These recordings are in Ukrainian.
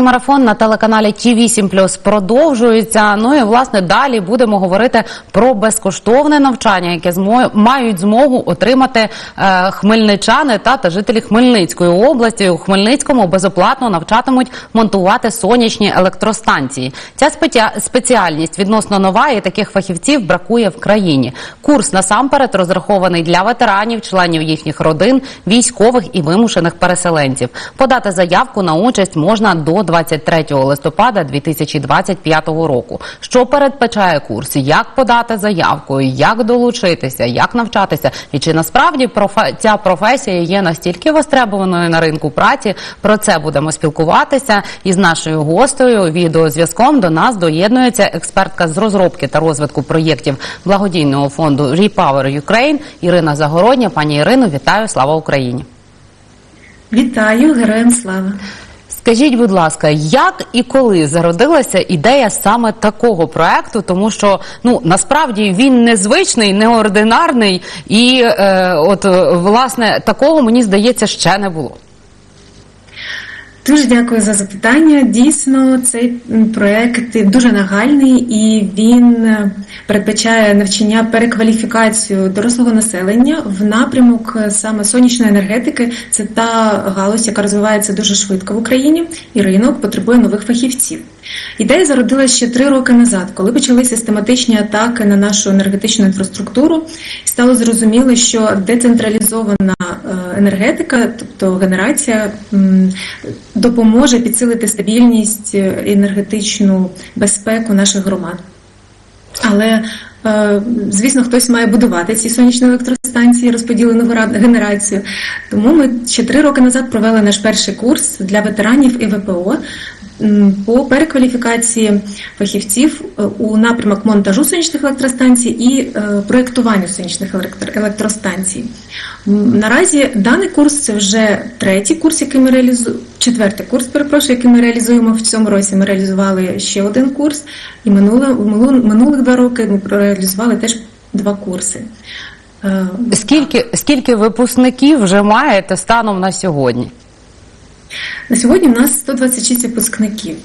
Інформаційний марафон на телеканалі Ті 8 продовжується. Ну і власне далі будемо говорити про безкоштовне навчання, яке змо... мають змогу отримати е, хмельничани та, та жителі Хмельницької області. У Хмельницькому безоплатно навчатимуть монтувати сонячні електростанції. Ця спеціа... спеціальність відносно нова, і таких фахівців бракує в країні. Курс насамперед розрахований для ветеранів, членів їхніх родин, військових і вимушених переселенців. Подати заявку на участь можна до 23 листопада 2025 року. Що передбачає курс? Як подати заявку? Як долучитися? Як навчатися? І чи насправді профе- ця професія є настільки востребованою на ринку праці? Про це будемо спілкуватися із нашою гостею. Відеозв'язком до нас доєднується експертка з розробки та розвитку проєктів благодійного фонду Repower Ukraine Ірина Загородня. Пані Ірино, вітаю! Слава Україні! Вітаю, героям слава! Скажіть, будь ласка, як і коли зародилася ідея саме такого проекту? Тому що ну насправді він незвичний, неординарний, і е, от власне такого мені здається ще не було. Дуже дякую за запитання. Дійсно, цей проект дуже нагальний і він е, передбачає навчання перекваліфікацію дорослого населення в напрямок е, саме сонячної енергетики. Це та галузь, яка розвивається дуже швидко в Україні, і ринок потребує нових фахівців. Ідея зародилася ще три роки назад, коли почали систематичні атаки на нашу енергетичну інфраструктуру. Стало зрозуміло, що децентралізована е, енергетика, тобто генерація, допоможе підсилити стабільність е, енергетичну безпеку наших громад. Але е, звісно, хтось має будувати ці сонячні електростанції, розподілену генерацію. Тому ми ще три роки назад провели наш перший курс для ветеранів і ВПО по перекваліфікації фахівців е, у напрямок монтажу сонячних електростанцій і е, проєктуванню сонячних електро- електростанцій. Наразі даний курс це вже третій курс, який ми реалізуємо. Четвертий курс, перепрошую, який ми реалізуємо в цьому році. Ми реалізували ще один курс, і минуле, в минуло- минулих два роки ми реалізували теж два курси. Е, Скільки скільки випускників вже маєте станом на сьогодні? На сьогодні в нас 126 випускників.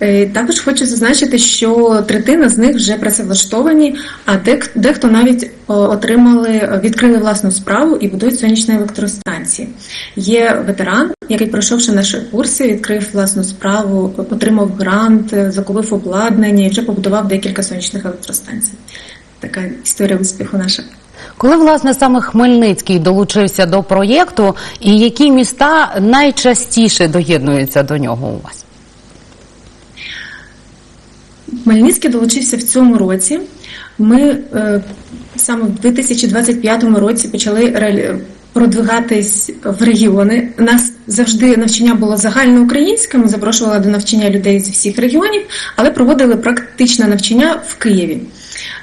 Е, Також хочу зазначити, що третина з них вже працевлаштовані, а дехто навіть отримали, відкрили власну справу і будують сонячні електростанції. Є ветеран, який пройшовши наші курси, відкрив власну справу, отримав грант, е, закупив обладнання і вже побудував декілька сонячних електростанцій. Така історія успіху наша. Коли власне саме Хмельницький долучився до проєкту, і які міста найчастіше доєднуються до нього у вас? Хмельницький долучився в цьому році. Ми е, саме в 2025 році почали реалі- продвигатись в регіони. У нас завжди навчання було загальноукраїнське. Ми запрошували до навчання людей з всіх регіонів, але проводили практичне навчання в Києві.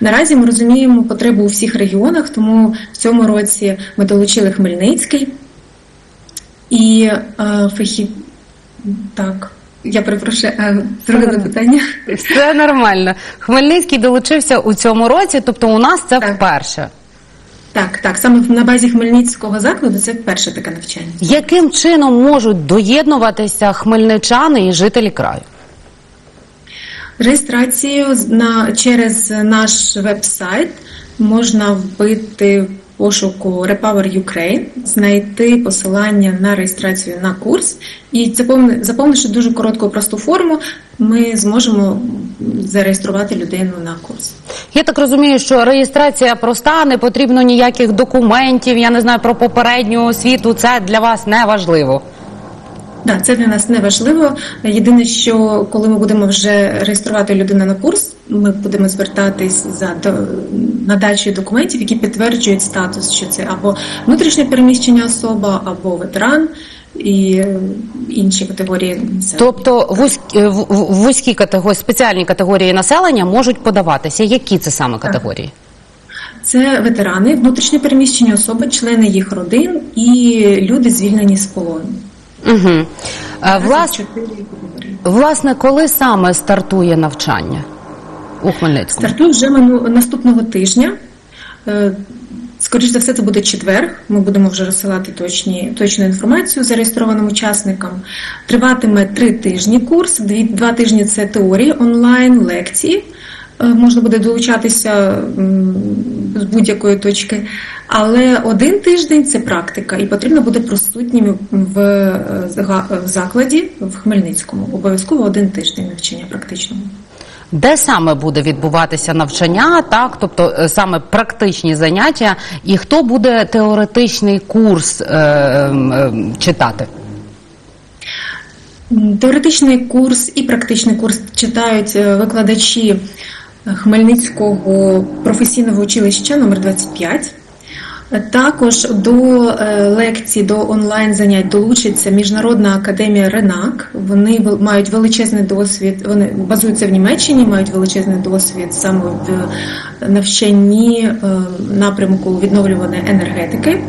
Наразі ми розуміємо потребу у всіх регіонах, тому в цьому році ми долучили Хмельницький і е, фахів. Так, я перепрошую, е, друге запитання. Все нормально. Хмельницький долучився у цьому році, тобто у нас це Так. вперше. Так, так, саме на базі Хмельницького закладу це перше таке навчання. Яким чином можуть доєднуватися хмельничани і жителі краю? Реєстрацію на через наш веб-сайт можна вбити пошуку Repower Ukraine, знайти посилання на реєстрацію на курс і заповни- заповнивши дуже коротку просту форму, ми зможемо зареєструвати людину на курс. Я так розумію, що реєстрація проста, не потрібно ніяких документів, я не знаю про попередню освіту. Це для вас не важливо. Да, це для нас не важливо. Єдине, що коли ми будемо вже реєструвати людину на курс, ми будемо звертатись за до- надачею документів, які підтверджують статус, що це або внутрішньо переміщення особа, або ветеран і е, інші категорії населення. Тобто вузькі, в- вузькі категорії, спеціальні категорії населення можуть подаватися. Які це саме категорії? Це ветерани, внутрішньо переміщені особи, члени їх родин і люди звільнені з полону. Угу. Влас, власне, коли саме стартує навчання у Хмельницькому? Стартує вже мину- наступного тижня. Е, Скоріше за все, це буде четвер. Ми будемо вже розсилати точні, точну інформацію зареєстрованим учасникам. Триватиме три тижні курс. Дві, два тижні це теорії, онлайн, лекції. Е, Можна буде долучатися з будь-якої точки. Але один тиждень це практика, і потрібно буде присутнім в, е, в закладі в Хмельницькому. Обов'язково один тиждень навчання практичного. Де саме буде відбуватися навчання, так, тобто е, саме практичні заняття, і хто буде теоретичний курс е, е, читати? Теоретичний курс і практичний курс читають викладачі Хмельницького професійного училища номер 25. Е, Також до е, лекцій, до онлайн занять долучиться Міжнародна академія Ренак. Вони мають величезний досвід. Вони базуються в Німеччині, мають величезний досвід саме в навчанні е, напрямку відновлюваної енергетики.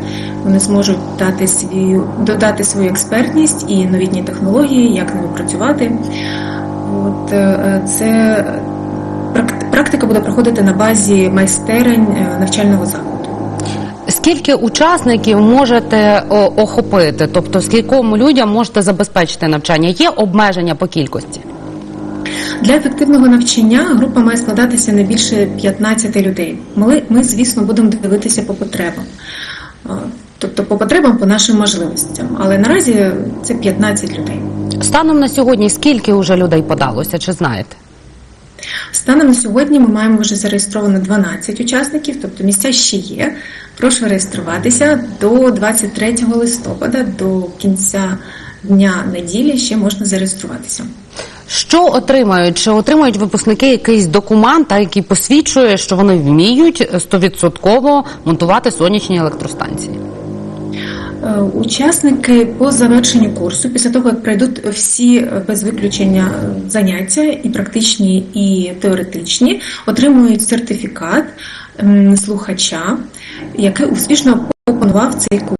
Вони зможуть дати свою додати свою експертність і новітні технології, як ними працювати. От е, це практика буде проходити на базі майстерень е, навчального закладу. Скільки учасників можете охопити? Тобто, скільком людям можете забезпечити навчання? Є обмеження по кількості? Для ефективного навчання група має складатися не більше 15 людей. Ми, ми звісно, будемо дивитися по потребам. Тобто по потребам, по нашим можливостям. Але наразі це 15 людей. Станом на сьогодні скільки вже людей подалося? Чи знаєте? Станом на сьогодні ми маємо вже зареєстровано 12 учасників, тобто місця ще є. Прошу реєструватися до 23 листопада, до кінця дня неділі ще можна зареєструватися. Що отримають? Чи отримають випускники якийсь документ, який посвідчує, що вони вміють стовідсотково монтувати сонячні електростанції? Е, Учасники по завершенню курсу, після того як пройдуть всі е, без виключення е, заняття, і практичні, і теоретичні, отримують сертифікат слухача, який успішно опанував цей курс.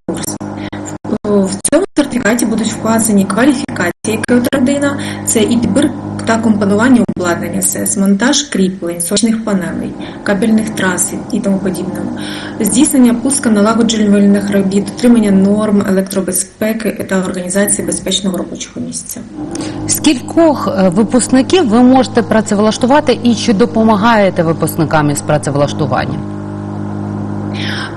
Сертифікаті будуть вказані кваліфікації, які людина, це і підбір та компонування обладнання СЕС, монтаж кріплень, сонячних панелей, кабельних трас і тому подібного, здійснення пусконалагоджувальних робіт, дотримання норм електробезпеки та організації безпечного робочого місця. Скількох е, випускників ви можете працевлаштувати і чи допомагаєте випускникам із працевлаштуванням?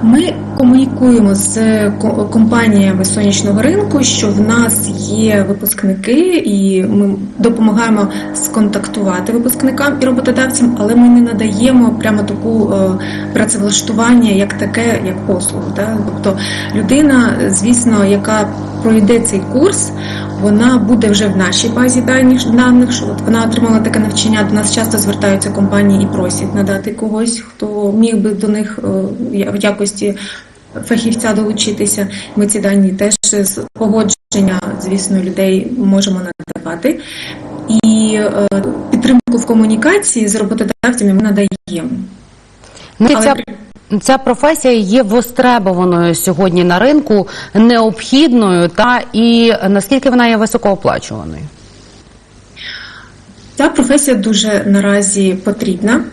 Ми комунікуємо з компаніями сонячного ринку, що в нас є випускники, і ми допомагаємо сконтактувати випускникам і роботодавцям, але ми не надаємо прямо таку е, працевлаштування, як таке, як послугу. Да? Тобто людина, звісно, яка пройде цей курс, вона буде вже в нашій базі даних, даних що вона отримала таке навчання. До нас часто звертаються компанії і просять надати когось, хто міг би до них е, в якості фахівця долучитися. Ми ці дані теж з погодження, звісно, людей можемо надавати. І е, підтримку в комунікації з роботодавцями ми надаємо. Ну, Але ця, ця професія є востребованою сьогодні на ринку, необхідною та і наскільки вона є високооплачуваною? Ця професія дуже наразі потрібна,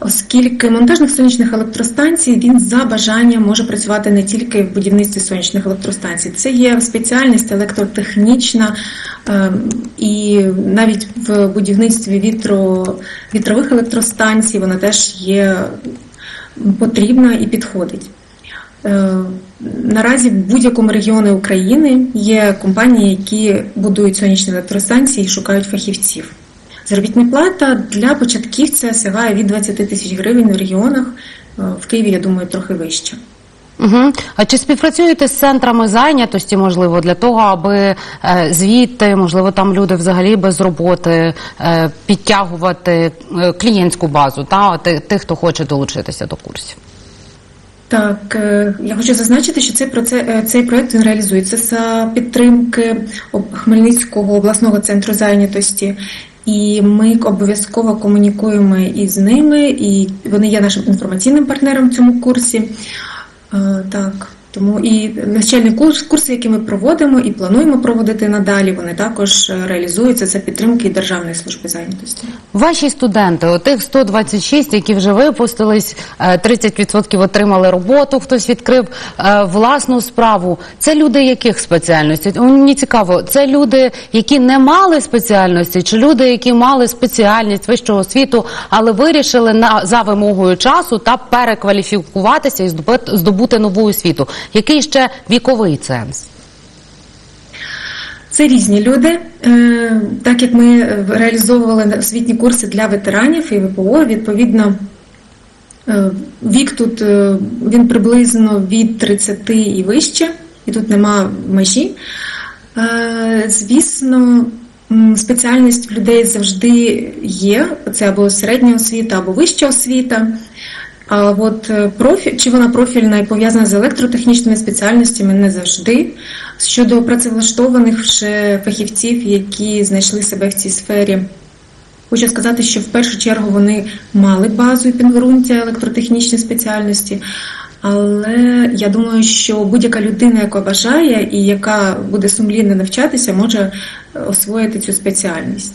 оскільки монтажних сонячних електростанцій він за бажанням може працювати не тільки в будівництві сонячних електростанцій. Це є спеціальність електротехнічна ем, і навіть в будівництві вітро, вітрових електростанцій вона теж є потрібна і підходить. Е, Наразі в будь-якому регіоні України є компанії, які будують сонячні електростанції і шукають фахівців. Заробітна плата для початківця сягає від 20 тисяч гривень у регіонах. Е, В Києві, я думаю, трохи вище. Угу. А чи співпрацюєте з центрами зайнятості, можливо, для того, аби е, звідти, можливо, там люди взагалі без роботи е, підтягувати клієнтську базу та тих, хто хоче долучитися до курсів? Так, я хочу зазначити, що цей проце- е, цей проект він реалізується за підтримки Хмельницького обласного центру зайнятості. І ми обов'язково комунікуємо із ними, і вони є нашим інформаційним партнером в цьому курсі. Е, Так, Тому і навчальні курс- курси, які ми проводимо і плануємо проводити надалі, вони також е, реалізуються за підтримки Державної служби зайнятості. Ваші студенти, отих 126, які вже випустились, е, 30% отримали роботу, хтось відкрив е, власну справу. Це люди яких спеціальностей? Мені цікаво, це люди, які не мали спеціальності, чи люди, які мали спеціальність вищого освіту, але вирішили на за вимогою часу та перекваліфікуватися і здобути, здобути нову освіту. Який ще віковий ценз? Це різні люди. Е, Так як ми реалізовували освітні курси для ветеранів і ВПО, відповідно, е, вік тут е, він приблизно від 30 і вище, і тут нема межі. Звісно, спеціальність в людей завжди є. Це або середня освіта, або вища освіта. А от е, профіль, чи вона профільна і пов'язана з електротехнічними спеціальностями не завжди. Щодо працевлаштованих вже фахівців, які знайшли себе в цій сфері, хочу сказати, що в першу чергу вони мали базу і підґрунтя електротехнічні спеціальності. Але я думаю, що будь-яка людина, яка бажає і яка буде сумлінно навчатися, може е, освоїти цю спеціальність.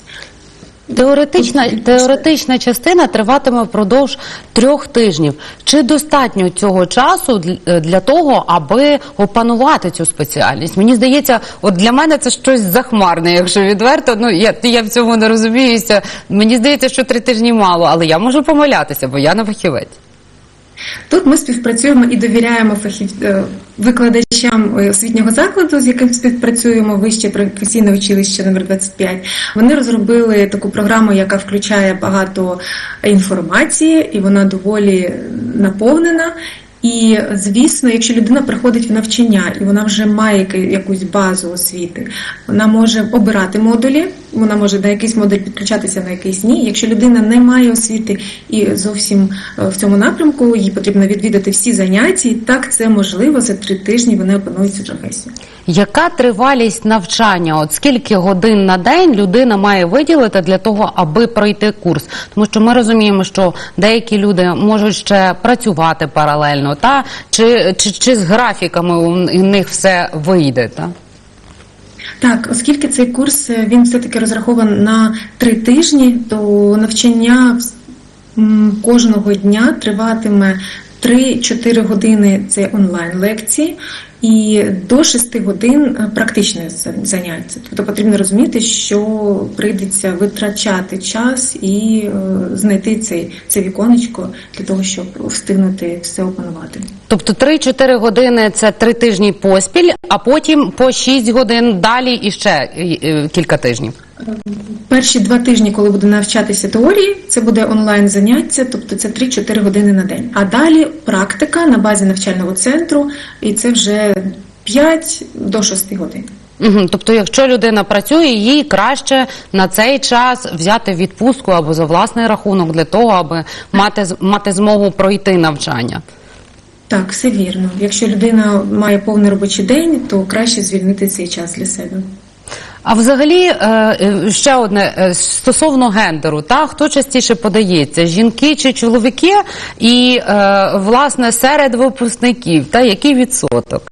Теоретична, теоретична частина триватиме впродовж трьох тижнів. Чи достатньо цього часу для- для того, аби опанувати цю спеціальність? Мені здається, от для мене це щось захмарне, якщо відверто. Ну я, я в цьому не розуміюся. Мені здається, що три тижні мало, але я можу помилятися, бо я не фахівець. Тут ми співпрацюємо і довіряємо фахів... е, викладачам е, освітнього закладу, з яким співпрацюємо вище професійне училище номер 25. Вони розробили таку програму, яка включає багато інформації, і вона доволі наповнена. І звісно, якщо людина приходить в навчання і вона вже має якусь базу освіти, вона може обирати модулі, вона може на якийсь модуль підключатися, на якийсь ні. Якщо людина не має освіти і зовсім е, в цьому напрямку, їй потрібно відвідати всі заняття, і так це можливо за три тижні вони опанують цю професію. Яка тривалість навчання? От скільки годин на день людина має виділити для того, аби пройти курс? Тому що ми розуміємо, що деякі люди можуть ще працювати паралельно, та чи, чи, чи з графіками у них все вийде? Та? Так, оскільки цей курс е, він все-таки розрахований на три тижні, то навчання кожного дня триватиме 3-4 години це онлайн лекції, і до 6 годин е, практичне заняття. Тобто потрібно розуміти, що прийдеться витрачати час і е, знайти цей, це віконечко для того, щоб встигнути все опанувати. Тобто 3-4 години це три тижні поспіль, а потім по 6 годин далі і ще кілька тижнів. Перші два тижні, коли буде навчатися теорії, це буде онлайн заняття, тобто це 3-4 години на день. А далі практика на базі навчального центру, і це вже 5 до 6 годин. Угу. Тобто, якщо людина працює, їй краще на цей час взяти відпустку або за власний рахунок для того, аби мати мати змогу пройти навчання. Так, все вірно. Якщо людина має повний робочий день, то краще звільнити цей час для себе. А взагалі е, е, ще одне е, стосовно гендеру, та хто частіше подається, жінки чи чоловіки, і власне серед випускників, та який відсоток?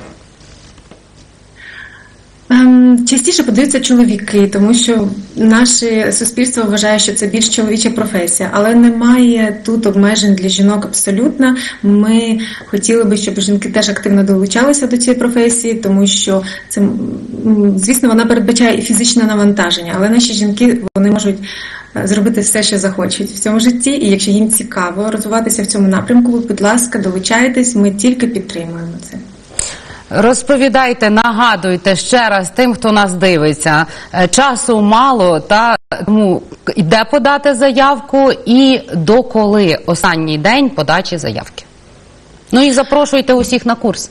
Частіше подаються чоловіки, тому що наше суспільство вважає, що це більш чоловіча професія, але немає тут обмежень для жінок абсолютно. Ми хотіли би, щоб жінки теж активно долучалися до цієї професії, тому що це звісно вона передбачає і фізичне навантаження, але наші жінки вони можуть е, зробити все, що захочуть в цьому житті. І якщо їм цікаво розвиватися в цьому напрямку, будь ласка, долучайтесь, ми тільки підтримуємо це. Розповідайте, нагадуйте ще раз тим, хто нас дивиться. Е, Часу мало, та тому де подати заявку і до коли останній день подачі заявки. Ну і запрошуйте усіх на курс.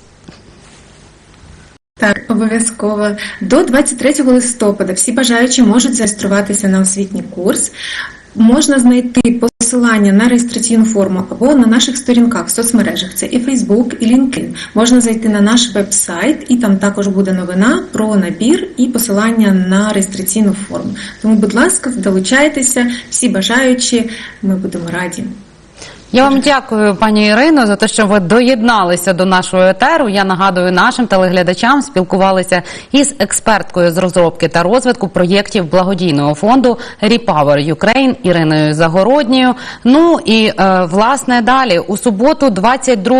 Так, обов'язково. До 23 листопада всі бажаючі можуть зареєструватися на освітній курс. Можна знайти посилання на реєстраційну форму або на наших сторінках в соцмережах. Це і Facebook, і LinkedIn. Можна зайти на наш веб-сайт, і там також буде новина про набір і посилання на реєстраційну форму. Тому, будь ласка, долучайтеся, всі бажаючі, ми будемо раді. Я вам дякую, пані Ірино, за те, що ви доєдналися до нашого етеру. Я нагадую нашим телеглядачам, спілкувалися із експерткою з розробки та розвитку проєктів благодійного фонду Repower Ukraine Іриною Загородньою. Ну і е, власне далі у суботу, 22